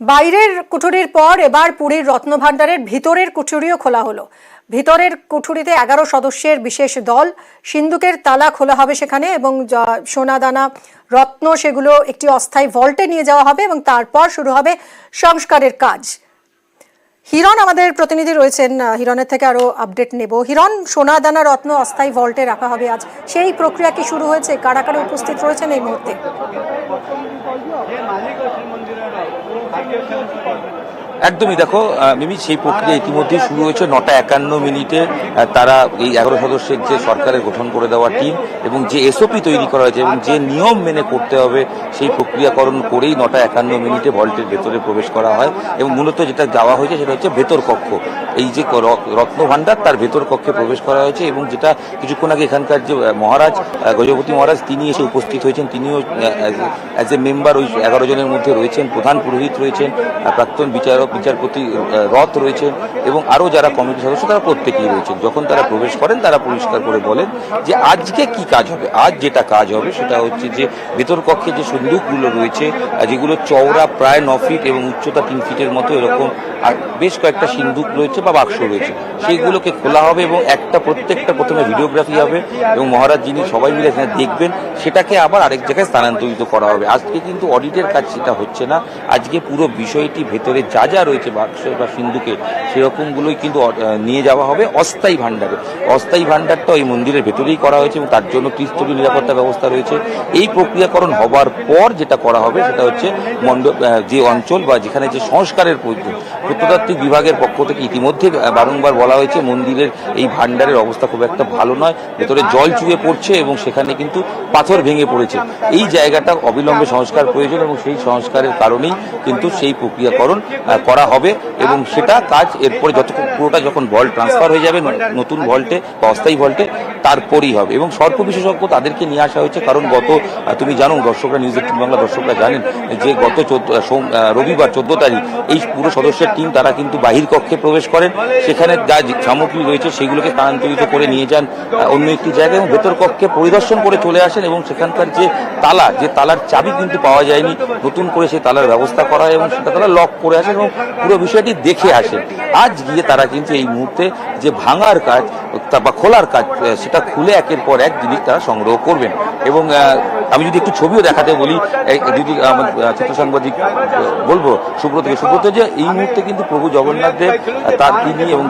বাইরের কুঠুরির পর এবার পুরীর রত্নভাণ্ডারের ভিতরের কুঠুরিও খোলা হলো। ভিতরের কুঠুরিতে এগারো সদস্যের বিশেষ দল, সিন্ধুকের তালা খোলা হবে সেখানে এবং সোনাদানা রত্ন সেগুলো একটি অস্থায়ী ভল্টে নিয়ে যাওয়া হবে এবং তারপর শুরু হবে সংস্কারের কাজ। হিরণ আমাদের প্রতিনিধি রয়েছেন। হিরণের থেকে আরও আপডেট নেব। হিরণ, সোনাদানা রত্ন অস্থায়ী ভল্টে রাখা হবে আজ। সেই প্রক্রিয়া কি শুরু হয়েছে? কারা কারা উপস্থিত রয়েছেন এই মুহূর্তে? 전진해라. 그럼 가격 생각해봐. একদমই দেখো মিমি, সেই প্রক্রিয়া ইতিমধ্যে শুরু হয়েছে নটা একান্ন মিনিটে। তারা এই এগারো সদস্যের যে সরকারের গঠন করে দেওয়া টিম এবং যে এসওপি তৈরি করা হয়েছে এবং যে নিয়ম মেনে করতে হবে, সেই প্রক্রিয়াকরণ করেই নটা একান্ন মিনিটে ভল্টের ভেতরে প্রবেশ করা হয় এবং মূলত যেটা যাওয়া হয়েছে সেটা হচ্ছে ভেতর কক্ষ। এই যে রত্ন ভাণ্ডার, তার ভেতর কক্ষে প্রবেশ করা হয়েছে এবং যেটা কিছুক্ষণ আগে এখানকার যে মহারাজ গজপতি মহারাজ, তিনি এসে উপস্থিত হয়েছেন। তিনিও অ্যাজ এ মেম্বার ওই এগারো জনের মধ্যে রয়েছেন, প্রধান পুরোহিত রয়েছেন প্রাক্তন বিচারক বিচারপতি রথ রয়েছেন এবং আরও যারা কমিটির সদস্য তারা প্রত্যেকেই রয়েছেন। যখন তারা প্রবেশ করেন, তারা পরিষ্কার করে বলেন যে আজকে কি কাজ হবে, আজ যেটা কাজ হবে সেটা হচ্ছে যে ভেতর কক্ষে যে সন্দুকগুলো রয়েছে যেগুলো চওড়া প্রায় ন ফিট এবং উচ্চতা তিন ফিটের মতো এরকম, আর বেশ কয়েকটা সিন্দুক রয়েছে বা বাক্স রয়েছে, সেইগুলোকে খোলা হবে এবং একটা প্রত্যেকটা প্রথমে ভিডিওগ্রাফি হবে এবং মহারাজ যিনি সবাই মিলে এখানে দেখবেন, সেটাকে আবার আরেক জায়গায় স্থানান্তরিত করা হবে। আজকে কিন্তু অডিটের কাজ সেটা হচ্ছে না। আজকে পুরো বিষয়টি ভেতরে যা যা রয়েছে, বাক্স বা সিন্ধুকে সেরকমগুলোই কিন্তু নিয়ে যাওয়া হবে অস্থায়ী ভাণ্ডারে। অস্থায়ী ভাণ্ডারটা ওই মন্দিরের ভেতরেই করা হয়েছে এবং তার জন্য ত্রিস্তরীয় নিরাপত্তা ব্যবস্থা রয়েছে। এই প্রক্রিয়াকরণ হবার পর যেটা করা হবে সেটা হচ্ছে মণ্ডপ যে অঞ্চল বা যেখানে যে সংস্কারের প্রয়োজন, প্রত্নতাত্ত্বিক বিভাগের পক্ষ থেকে ইতিমধ্যে বারংবার বলা হয়েছে মন্দিরের এই ভাণ্ডারের অবস্থা খুব একটা ভালো নয়। ভেতরে জল চুয়ে পড়ছে এবং সেখানে কিন্তু পাথর ভেঙে পড়েছে। এই জায়গাটা অবিলম্বে সংস্কার প্রয়োজন এবং সেই সংস্কারের কারণেই কিন্তু সেই প্রক্রিয়াকরণ করা হবে এবং সেটা কাজ এরপরে যত পুরোটা যখন ভল্ট ট্রান্সফার হয়ে যাবে, নতুন ভল্টে বা অস্থায়ী ভল্টে তারপরেই হবে এবং সর্প বিশেষজ্ঞ তাদেরকে নিয়ে আসা হয়েছে, কারণ গত তুমি জানো দর্শকরা, নিউজ এইটিন বাংলা দর্শকরা জানেন যে গত রবিবার চোদ্দ তারিখ এই পুরো সদস্যের টিম তারা কিন্তু বাহির কক্ষে প্রবেশ করেন। সেখানে যে সামগ্রী রয়েছে সেগুলোকে স্থানান্তরিত করে নিয়ে যান অন্য একটি জায়গায় এবং ভেতর কক্ষে পরিদর্শন করে চলে আসেন এবং সেখানকার যে তালা, যে তালার চাবি কিন্তু পাওয়া যায়নি, নতুন করে সেই তালার ব্যবস্থা করা হয় এবং সেটা তারা লক করে আসেন এবং পুরো বিষয়টি দেখে আসেন আজ গিয়ে তারা কিন্তু এই মুহূর্তে যে ভাঙার কাজ বা খোলার কাজ সেটা খুলে একের পর এক জিনিস তারা সংগ্রহ করবেন। এবং আমি যদি একটু ছবিও দেখাতে বলি যদি আমার চিত্র সাংবাদিক বলব সুব্রতকে সুব্রত যে এই মুহূর্তে কিন্তু প্রভু জগন্নাথ দেব তার তিনি এবং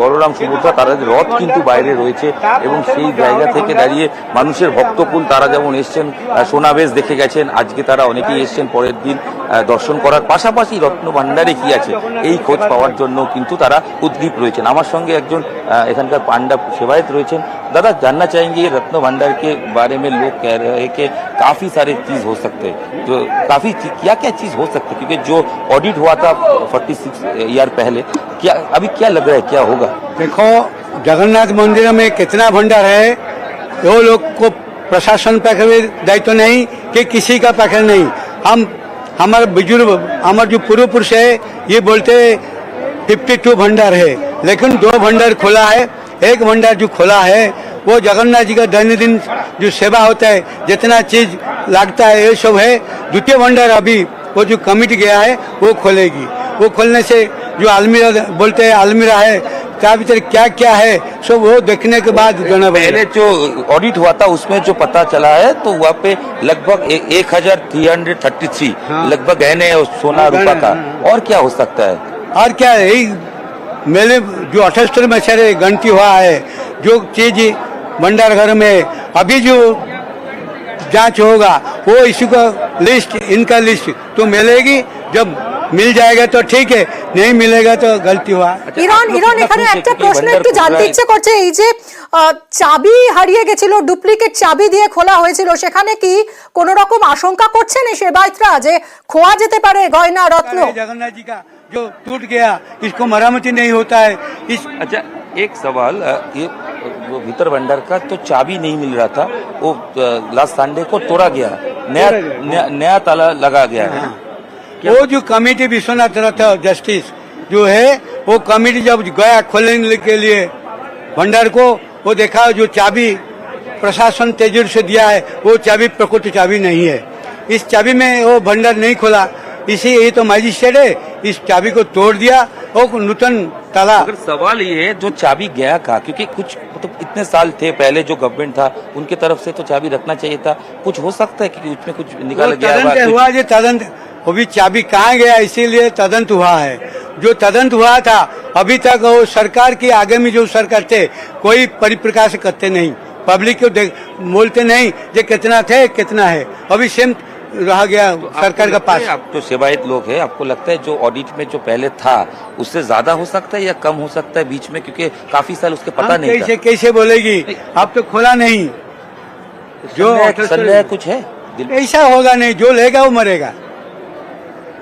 বলরাম, সুভদ্রা, তারা রথ কিন্তু বাইরে রয়েছে এবং সেই জায়গা থেকে দাঁড়িয়ে মানুষের ভক্তকুল, তারা যেমন এসছেন সোনাবেশ দেখে গেছেন, আজকে তারা অনেকেই এসছেন, পরের দিন দর্শন করার পাশাপাশি রত্ন ভান্ডারে কি আছে এই খোঁজ পাওয়ার জন্য কিন্তু তারা উদ্গ্রীব রয়েছেন আমার সঙ্গে একজন আহ, এখানকার পান্ডা সেবায়ত রয়েছেন दादा जानना चाहेंगे ये रत्न भंडार के बारे में लोग कह रहे हैं कि काफी सारे चीज हो सकते हैं तो काफी क्या क्या चीज हो सकती है क्योंकि जो ऑडिट हुआ था 46 ईयर पहले क्या अभी क्या लग रहा है क्या होगा देखो जगन्नाथ मंदिर में कितना भंडार है वो लोग को प्रशासन पे कभी दायित्व नहीं कि किसी का पैकेज नहीं हम हमारे बुज़ुर्ग, हमारे जो पूर्व पुरुष है, ये बोलते फिफ्टी टू भंडार है। लेकिन दो भंडार खुला है, एक भंडार जो खुला है, वो जगन्नाथ जी का दैनंदिन जो सेवा होता है, जितना चीज़ लगता है, ये सब है। द्वितीय भंडार अभी वो जो कमिट गया है, वो खोलेगी। वो खोलने से जो आलमीरा बोलते हैं आलमीरा है क्या भीतर क्या क्या है सब वो देखने के बाद पहले जो ऑडिट हुआ था उसमें जो पता चला है तो वहाँ पे लगभग एक हज़ार थ्री हंड्रेड थर्टी थ्री हाँ। लगभग गहने सोना हाँ, रूपा का। गहने, और क्या हो सकता है? और क्या है यही मेरे जो अठहत्तर में सारे गणती हुआ है जो चीज़ भंडार घर में अभी जो जाँच होगा वो इसी का लिस्ट इनका लिस्ट तो मिलेगी जब मिल जाएगा तो ठीक है नहीं मिलेगा तो गलती हुआ ইরন ইরন এখানে একটা প্রশ্ন একটু জানতে ইচ্ছে করছে এই যে আহ, চাবি হারিয়ে গেছিল ডুপ্লিকেট চাবি দিয়ে খোলা হয়েছিল সেখানে কি কোন রকম আশঙ্কা করছেন এই সেবায়তরা যে খোয়া যেতে পারে গয়না রত্ন जगन्नाथ जी का जो टूट गया इसको मरम्मती नहीं होता है इस अच्छा एक सवाल अ, ये वो भीतर भंडार का तो चाबी नहीं मिल रहा था वो लास्ट संडे को तोड़ा गया नया तोड़ा गया। नया, नया ताला लगा गया है वो जो कमेटी विश्वनाथ रथ जस्टिस जो है वो कमेटी जब गया खोलने के लिए भंडार को वो देखा जो चाबी प्रशासन तेजर से दिया है वो चाबी प्रकृति चाबी नहीं है। इस चाबी में वो भंडार नहीं खोला। इसी ये तो मजिस्ट्रेट है इस चाबी को तोड़ दिया और नूतन ताला। अगर सवाल ये है जो चाबी गया कहा? क्योंकि कुछ मतलब इतने साल थे पहले जो गवर्नमेंट था उनके तरफ़ से तो चाबी रखना चाहिए था। कुछ हो सकता है कि उसमें कुछ निकाला गया हुआ जो तदंत वो भी चाबी कहाँ गया? इसीलिए तदंत हुआ है। जो तदंत हुआ था अभी तक वो सरकार की आगे में जो सरकार थे कोई परिप्रकाश करते नहीं। पब्लिक को देख बोलते नहीं जो कितना थे कितना है। अभी सेम रह गया तो सरकार का पास। आप जो सेवायत लोग हैं आपको लगता है जो ऑडिट में जो पहले था उससे ज़्यादा हो सकता है या कम हो सकता है बीच में? क्योंकि काफ़ी साल उसके पता नहीं कैसे था। कैसे बोलेगी? आप तो खोला नहीं। जो कुछ है? ऐसा होगा नहीं जो लेगा वो मरेगा।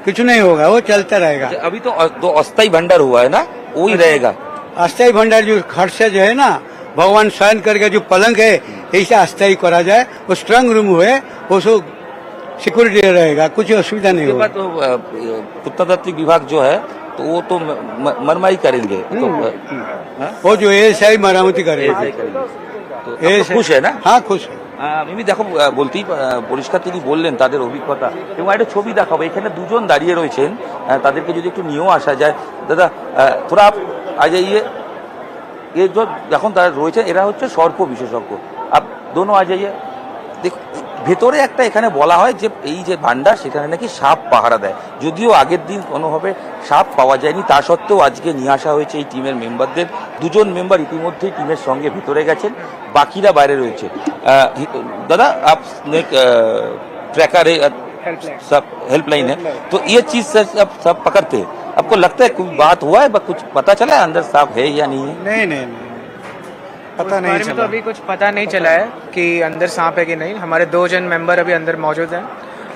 कुछ नहीं होगा वो चलता रहेगा। अच्छा, अभी तो दो अस्थाई भंडार हुआ है ना? वो ही अच्छा। रहेगा। अस्थाई भंडार जो घर से जो है ना भगवान शयन करके जो पलंग है ऐसे अस्थाई करा जाए वो स्ट्रांग रूम हुए वो सो सिक्योरिटी रहेगा कुछ असुविधा नहीं होगा। तो पुत्रातात्विक विभाग जो है तो वो तो मरमाई करेंगे। हम्म। तो, वो जो ऐसा ही मरामती करेंगे। तो खुश है ना? हाँ खुश है। মিমি, দেখো বলতেই পরিষ্কার তিনি বললেন তাদের অভিজ্ঞতা এবং একটা ছবি দেখাবো। এখানে দুজন দাঁড়িয়ে রয়েছেন। তাদেরকে যদি একটু নিয়েও আসা যায়। দাদা তোরা আজ এই এখন তারা রয়েছে এরা হচ্ছে সর্প বিশেষজ্ঞ। আপ আজ যাইয়ে দেখ ভেতরে একটা এখানে বলা হয় যে এই যে ভান্ডার সেখানে নাকি সাপ পাহারা দেয় যদিও আগের দিন কোনোভাবে সাপ পাওয়া যায়নি তা সত্ত্বেও আজকে নিয়ে আসা হয়েছে এই টিমের মেম্বারদের দুজন মেম্বার ইতিমধ্যেই টিমের সঙ্গে ভিতরে গেছেন বাকিরা বাইরে রয়েছে আহ, হি- দাদা আপ ट्रैकर है सब हेल्पलाइन है तो ये चीज से सब सब पकड़ते हैं आपको लगता है कोई बात हुआ है बस कुछ पता चला है अंदर सांप है या नहीं है नहीं नहीं नहीं पता नहीं बारे में तो अभी कुछ पता नहीं चला है कि अंदर सांप है कि नहीं। हमारे दो जन मेंबर अभी अंदर मौजूद हैं।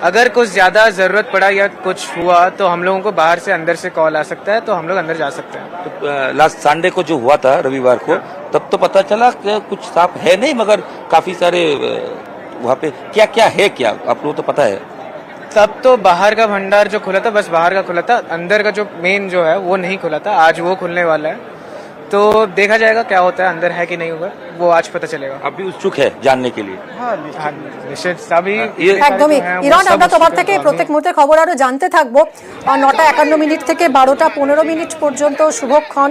अगर कुछ ज़्यादा ज़रूरत पड़ा या कुछ हुआ तो हम लोगों को बाहर से अंदर से कॉल आ सकता है तो हम लोग अंदर जा सकते हैं। तो लास्ट संडे को जो हुआ था रविवार को तब तो पता चला कि कुछ सांप है नहीं मगर काफ़ी सारे वहाँ पे क्या क्या है क्या? आप लोगों को तो पता है। तब तो बाहर का भंडार जो खुला था बस बाहर का खुला था। अंदर का जो मेन जो है वो नहीं खुला था। आज वो खुलने वाला है। तो देखा जाएगा क्या होता है अंदर है कि नहीं होगा वो आज पता चलेगा आप भी उत्सुक है जानने के लिए हाँ निश्चित सभी ये- একদমই जो हैं, वो ইরান सब আমরা তোমার उत्सुक हैं, থেকে तो हमें- প্রত্যেক মুহূর্তে খবর আরো জানতে থাকবো আর নটা একান্ন মিনিট থেকে বারোটা পনেরো মিনিট পর্যন্ত শুভক্ষণ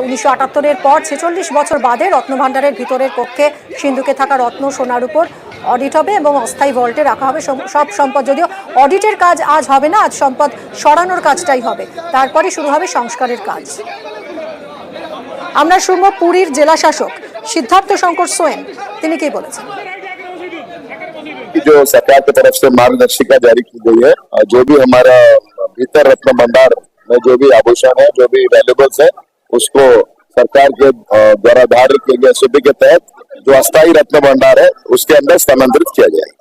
উনিশশো আটাত্তরের পর ছেচল্লিশ বছর বাদে রত্নভাণ্ডারের ভিতরের কক্ষে সিন্ধুকে থাকা রত্ন সোনার উপর অডিট হবে এবং অস্থায়ী ভল্টে রাখা হবে সম- সব সম্পদ যদিও অডিটের কাজ আজ হবে না আজ সম্পদ সরানোর কাজটাই হবে তারপরে শুরু হবে সংস্কারের কাজ আমরা শুনবো পুরীর জেলা শাসক সিদ্ধার্থ শঙ্কর সোয়েন তিনি কি বলেছেন की जो सरकार की तरफ से मार्गदर्शिका जारी की गई है और जो भी हमारा भीतर रत्न भंडार में जो भी आभूषण है जो भी वैल्यूबल्स है उसको सरकार के अ, द्वारा धार्य किए गए एसओपी के तहत जो अस्थायी रत्न भंडार है उसके अंदर स्थानांतरित किया जाएगा